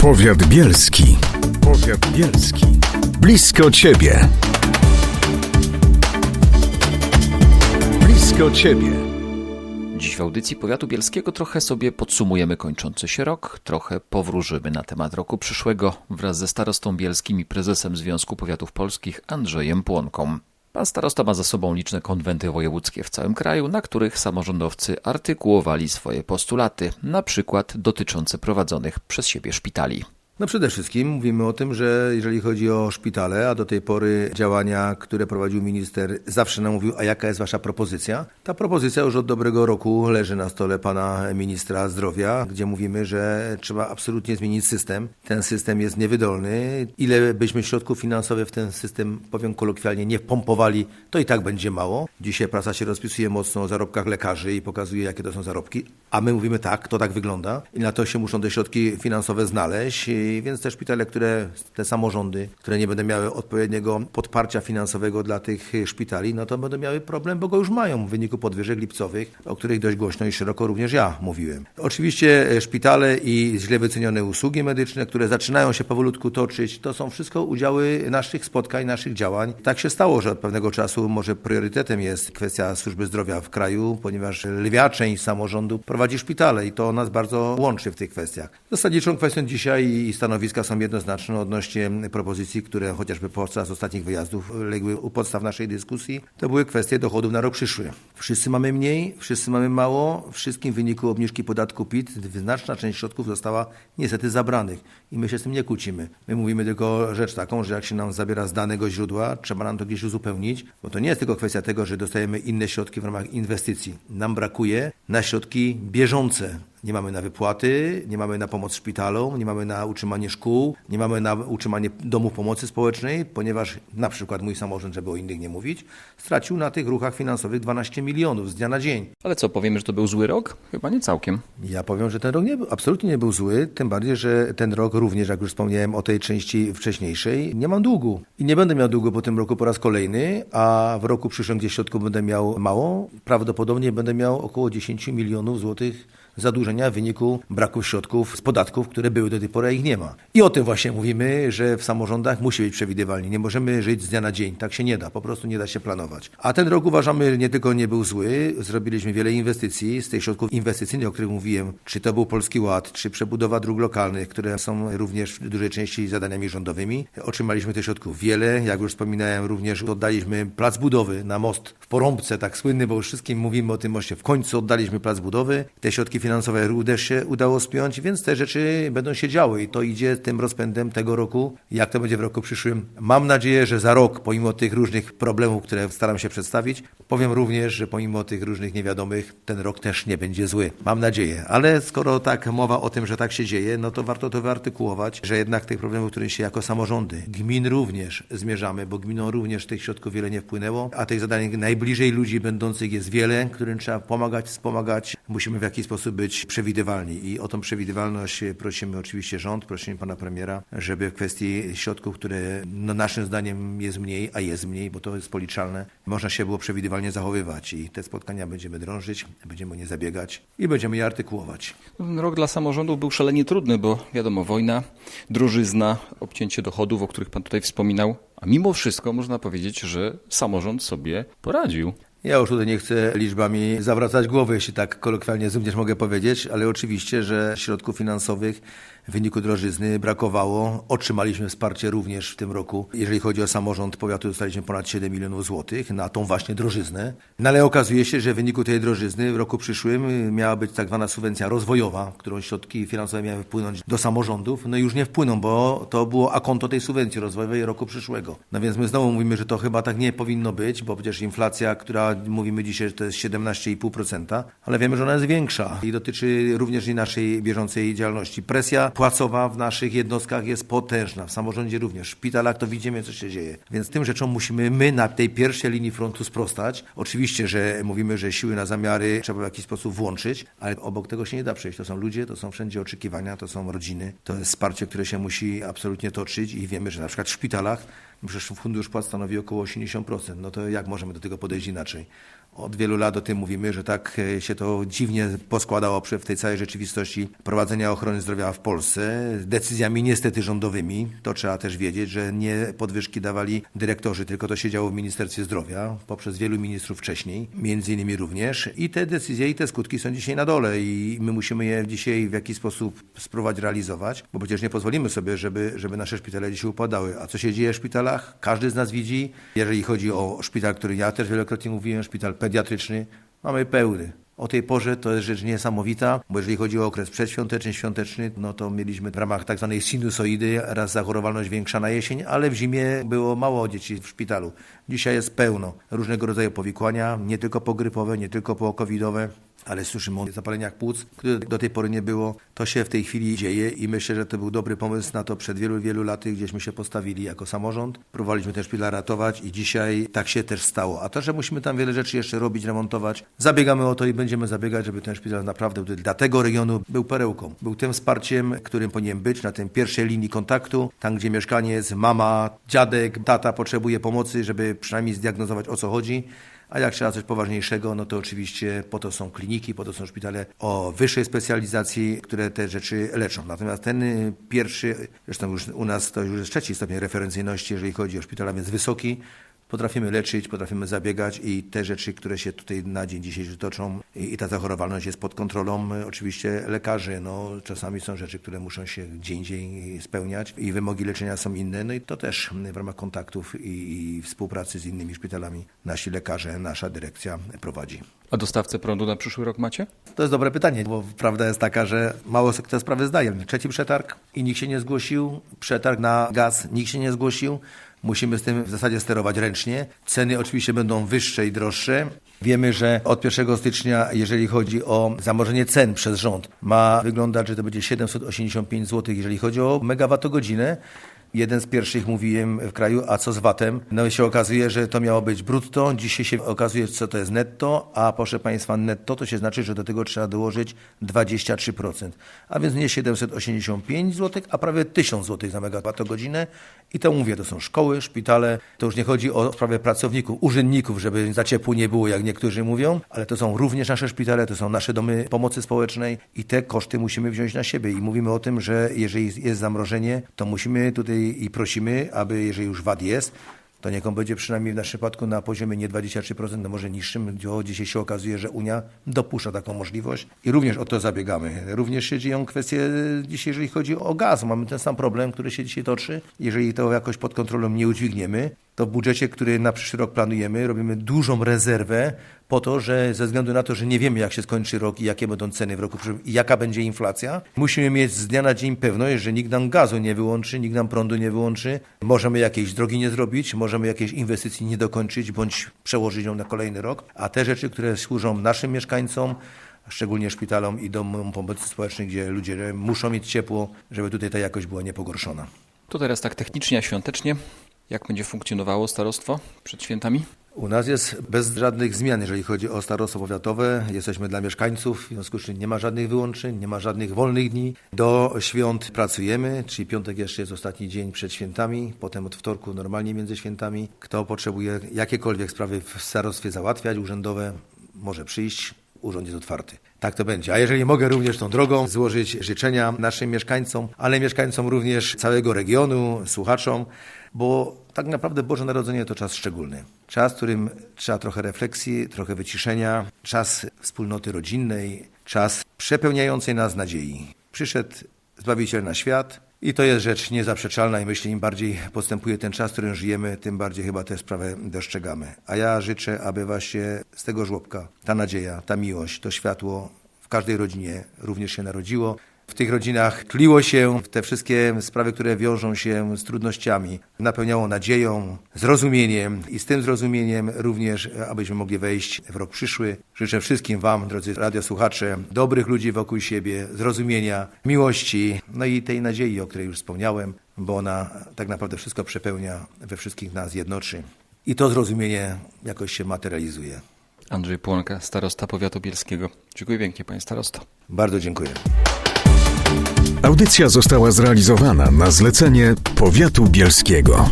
Powiat bielski. Powiat bielski. Blisko ciebie. Blisko ciebie. Dziś w audycji Powiatu Bielskiego trochę sobie podsumujemy kończący się rok, trochę powróżymy na temat roku przyszłego wraz ze starostą bielskim i prezesem Związku Powiatów Polskich Andrzejem Płonką. Pan starosta ma za sobą liczne konwenty wojewódzkie w całym kraju, na których samorządowcy artykułowali swoje postulaty, na przykład dotyczące prowadzonych przez siebie szpitali. No przede wszystkim mówimy o tym, że jeżeli chodzi o szpitale, a do tej pory działania, które prowadził minister, zawsze nam mówił, a jaka jest wasza propozycja? Ta propozycja już od dobrego roku leży na stole pana ministra zdrowia, gdzie mówimy, że trzeba absolutnie zmienić system. Ten system jest niewydolny. Ile byśmy środków finansowych w ten system, powiem kolokwialnie, nie wpompowali, to i tak będzie mało. Dzisiaj prasa się rozpisuje mocno o zarobkach lekarzy i pokazuje, jakie to są zarobki, a my mówimy tak, to tak wygląda i na to się muszą te środki finansowe znaleźć więc te szpitale, które, te samorządy, które nie będą miały odpowiedniego podparcia finansowego dla tych szpitali, no to będą miały problem, bo go już mają w wyniku podwyżek lipcowych, o których dość głośno i szeroko również ja mówiłem. Oczywiście szpitale i źle wycenione usługi medyczne, które zaczynają się powolutku toczyć, to są wszystko udziały naszych spotkań, naszych działań. Tak się stało, że od pewnego czasu może priorytetem jest kwestia służby zdrowia w kraju, ponieważ lwia część samorządu prowadzi szpitale i to nas bardzo łączy w tych kwestiach. Zasadniczą kwestią dzisiaj stanowiska są jednoznaczne odnośnie propozycji, które chociażby podczas ostatnich wyjazdów legły u podstaw naszej dyskusji. To były kwestie dochodów na rok przyszły. Wszyscy mamy mniej, wszyscy mamy mało. Wszystkim w wyniku obniżki podatku PIT znaczna część środków została niestety zabranych i my się z tym nie kłócimy. My mówimy tylko rzecz taką, że jak się nam zabiera z danego źródła, trzeba nam to gdzieś uzupełnić, bo to nie jest tylko kwestia tego, że dostajemy inne środki w ramach inwestycji. Nam brakuje na środki bieżące, nie mamy na wypłaty, nie mamy na pomoc szpitalom, nie mamy na utrzymanie szkół, nie mamy na utrzymanie domów pomocy społecznej, ponieważ na przykład mój samorząd, żeby o innych nie mówić, stracił na tych ruchach finansowych 12 milionów z dnia na dzień. Ale co, powiemy, że to był zły rok? Chyba nie całkiem. Ja powiem, że ten rok nie, absolutnie nie był zły, tym bardziej, że ten rok również, jak już wspomniałem o tej części wcześniejszej, nie mam długu. I nie będę miał długu po tym roku po raz kolejny, a w roku przyszłym, gdzie środków będę miał mało, prawdopodobnie będę miał około 10 milionów złotych zadłużenia w wyniku braku środków z podatków, które były do tej pory, a ich nie ma. I o tym właśnie mówimy, że w samorządach musi być przewidywalnie. Nie możemy żyć z dnia na dzień. Tak się nie da. Po prostu nie da się planować. A ten rok uważamy nie tylko nie był zły. Zrobiliśmy wiele inwestycji. Z tych środków inwestycyjnych, o których mówiłem, czy to był Polski Ład, czy przebudowa dróg lokalnych, które są również w dużej części zadaniami rządowymi. Otrzymaliśmy tych środków wiele. Jak już wspominałem, również oddaliśmy plac budowy na most Porąbce, tak słynny, bo już wszystkim mówimy o tym moście. W końcu oddaliśmy plac budowy. Te środki finansowe również się udało spiąć, więc te rzeczy będą się działy i to idzie tym rozpędem tego roku. Jak to będzie w roku przyszłym? Mam nadzieję, że za rok, pomimo tych różnych problemów, które staram się przedstawić, powiem również, że pomimo tych różnych niewiadomych, ten rok też nie będzie zły. Mam nadzieję. Ale skoro tak mowa o tym, że tak się dzieje, no to warto to wyartykułować, że jednak tych problemów, które się jako samorządy, gmin również zmierzamy, bo gminom również tych środków wiele nie wpłynęło, a tych zadań najbliżej ludzi będących jest wiele, którym trzeba pomagać, wspomagać. Musimy w jakiś sposób być przewidywalni i o tą przewidywalność prosimy oczywiście rząd, prosimy pana premiera, żeby w kwestii środków, które no naszym zdaniem jest mniej, a jest mniej, bo to jest policzalne, można się było przewidywalnie zachowywać i te spotkania będziemy drążyć, będziemy nie zabiegać i będziemy je artykułować. Ten rok dla samorządów był szalenie trudny, bo wiadomo, wojna, drożyzna, obcięcie dochodów, o których pan tutaj wspominał, a mimo wszystko można powiedzieć, że samorząd sobie poradził. Ja już tutaj nie chcę liczbami zawracać głowy, jeśli tak kolokwialnie również mogę powiedzieć, ale oczywiście, że środków finansowych w wyniku drożyzny brakowało. Otrzymaliśmy wsparcie również w tym roku. Jeżeli chodzi o samorząd powiatu, dostaliśmy ponad 7 milionów złotych na tą właśnie drożyznę. No ale okazuje się, że w wyniku tej drożyzny w roku przyszłym miała być tak zwana subwencja rozwojowa, którą środki finansowe miały wpłynąć do samorządów. No i już nie wpłyną, bo to było akonto tej subwencji rozwojowej roku przyszłego. No więc my znowu mówimy, że to chyba tak nie powinno być, bo przecież inflacja, która mówimy dzisiaj, że to jest 17,5%, ale wiemy, że ona jest większa i dotyczy również i naszej bieżącej działalności. Presja płacowa w naszych jednostkach jest potężna, w samorządzie również. W szpitalach to widzimy, co się dzieje. Więc tym rzeczom musimy my na tej pierwszej linii frontu sprostać. Oczywiście, że mówimy, że siły na zamiary trzeba w jakiś sposób włączyć, ale obok tego się nie da przejść. To są ludzie, to są wszędzie oczekiwania, to są rodziny, to jest wsparcie, które się musi absolutnie toczyć i wiemy, że na przykład w szpitalach Przecież fundusz płac stanowi około 80%. No to jak możemy do tego podejść inaczej? Od wielu lat o tym mówimy, że tak e, się to dziwnie poskładało w tej całej rzeczywistości prowadzenia ochrony zdrowia w Polsce. Decyzjami niestety rządowymi. To trzeba też wiedzieć, że nie podwyżki dawali dyrektorzy, tylko to się działo w Ministerstwie Zdrowia poprzez wielu ministrów wcześniej, między innymi również. I te decyzje i te skutki są dzisiaj na dole i my musimy je dzisiaj w jakiś sposób spróbować realizować, bo przecież nie pozwolimy sobie, żeby, żeby nasze szpitale dzisiaj upadały. A co się dzieje w szpitalach? Każdy z nas widzi. Jeżeli chodzi o szpital, który ja też wielokrotnie mówiłem, szpital pediatryczny, mamy pełny. O tej porze to jest rzecz niesamowita, bo jeżeli chodzi o okres przedświąteczny, świąteczny, no to mieliśmy w ramach tak zwanej sinusoidy raz zachorowalność większa na jesień, ale w zimie było mało dzieci w szpitalu. Dzisiaj jest pełno różnego rodzaju powikłania, nie tylko pogrypowe, nie tylko pocovidowe, ale słyszymy o zapaleniach płuc, które do tej pory nie było. To się w tej chwili dzieje i myślę, że to był dobry pomysł na to przed wielu, wielu laty, gdzieśmy się postawili jako samorząd. Próbowaliśmy ten szpital ratować i dzisiaj tak się też stało. A to, że musimy tam wiele rzeczy jeszcze robić, remontować, zabiegamy o to i będziemy zabiegać, żeby ten szpital naprawdę dla tego regionu był perełką. Był tym wsparciem, którym powinien być na tej pierwszej linii kontaktu, tam gdzie mieszkaniec, mama, dziadek, tata potrzebuje pomocy, żeby przynajmniej zdiagnozować o co chodzi. A jak trzeba coś poważniejszego, no to oczywiście po to są kliniki, po to są szpitale o wyższej specjalizacji, które te rzeczy leczą. Natomiast ten y, pierwszy, zresztą już u nas to już jest trzeci stopień referencyjności, jeżeli chodzi o szpitala, więc wysoki. Potrafimy leczyć, potrafimy zabiegać i te rzeczy, które się tutaj na dzień dzisiejszy toczą i, i ta zachorowalność jest pod kontrolą y, oczywiście lekarzy. No, czasami są rzeczy, które muszą się gdzie indziej spełniać i wymogi leczenia są inne. No i to też w ramach kontaktów i, i współpracy z innymi szpitalami nasi lekarze, nasza dyrekcja prowadzi. A dostawcę prądu na przyszły rok macie? To jest dobre pytanie, bo prawda jest taka, że mało te sprawy zdaje. Trzeci przetarg i nikt się nie zgłosił. Przetarg na gaz, nikt się nie zgłosił. Musimy z tym w zasadzie sterować ręcznie. Ceny oczywiście będą wyższe i droższe. Wiemy, że od 1 stycznia, jeżeli chodzi o zamorzenie cen przez rząd, ma wyglądać, że to będzie 785 zł, jeżeli chodzi o megawattogodzinę. Jeden z pierwszych mówiłem w kraju, a co z VAT-em? No i się okazuje, że to miało być brutto, dzisiaj się okazuje, co to jest netto, a proszę Państwa, netto to się znaczy, że do tego trzeba dołożyć 23%. A więc nie 785 zł, a prawie 1000 zł za megawattogodzinę. I to mówię, to są szkoły, szpitale, to już nie chodzi o sprawę pracowników, urzędników, żeby za ciepło nie było, jak niektórzy mówią, ale to są również nasze szpitale, to są nasze domy pomocy społecznej i te koszty musimy wziąć na siebie. I mówimy o tym, że jeżeli jest zamrożenie, to musimy tutaj i prosimy, aby jeżeli już VAT jest, to niech on będzie przynajmniej w naszym przypadku na poziomie nie 23%, no może niższym, bo dzisiaj się okazuje, że Unia dopuszcza taką możliwość i również o to zabiegamy. Również się dzieją kwestie dzisiaj, jeżeli chodzi o gaz. Mamy ten sam problem, który się dzisiaj toczy. Jeżeli to jakoś pod kontrolą nie udźwigniemy, to w budżecie, który na przyszły rok planujemy, robimy dużą rezerwę po to, że ze względu na to, że nie wiemy, jak się skończy rok i jakie będą ceny w roku przyszłym i jaka będzie inflacja, musimy mieć z dnia na dzień pewność, że nikt nam gazu nie wyłączy, nikt nam prądu nie wyłączy. Możemy jakiejś drogi nie zrobić, możemy jakiejś inwestycji nie dokończyć bądź przełożyć ją na kolejny rok, a te rzeczy, które służą naszym mieszkańcom, szczególnie szpitalom i domom pomocy społecznej, gdzie ludzie muszą mieć ciepło, żeby tutaj ta jakość była niepogorszona. To teraz tak technicznie, a świątecznie. Jak będzie funkcjonowało starostwo przed świętami? U nas jest bez żadnych zmian, jeżeli chodzi o starostwo powiatowe. Jesteśmy dla mieszkańców, w związku z czym nie ma żadnych wyłączeń, nie ma żadnych wolnych dni. Do świąt pracujemy, czyli piątek jeszcze jest ostatni dzień przed świętami, potem od wtorku normalnie między świętami. Kto potrzebuje jakiekolwiek sprawy w starostwie załatwiać, urzędowe, może przyjść. Urząd jest otwarty. Tak to będzie. A jeżeli mogę również tą drogą złożyć życzenia naszym mieszkańcom, ale mieszkańcom również całego regionu, słuchaczom, bo tak naprawdę Boże Narodzenie to czas szczególny. Czas, w którym trzeba trochę refleksji, trochę wyciszenia, czas wspólnoty rodzinnej, czas przepełniającej nas nadziei. Przyszedł Zbawiciel na świat i to jest rzecz niezaprzeczalna i myślę, im bardziej postępuje ten czas, w którym żyjemy, tym bardziej chyba tę sprawę dostrzegamy. A ja życzę, aby właśnie z tego żłobka ta nadzieja, ta miłość, to światło w każdej rodzinie również się narodziło. W tych rodzinach tliło się te wszystkie sprawy, które wiążą się z trudnościami, napełniało nadzieją, zrozumieniem i z tym zrozumieniem również, abyśmy mogli wejść w rok przyszły. Życzę wszystkim Wam, drodzy radiosłuchacze, dobrych ludzi wokół siebie, zrozumienia, miłości, no i tej nadziei, o której już wspomniałem, bo ona tak naprawdę wszystko przepełnia, we wszystkich nas jednoczy. I to zrozumienie jakoś się materializuje. Andrzej Płonka, starosta powiatu bielskiego. Dziękuję pięknie, panie starosto. Bardzo dziękuję. Audycja została zrealizowana na zlecenie powiatu bielskiego.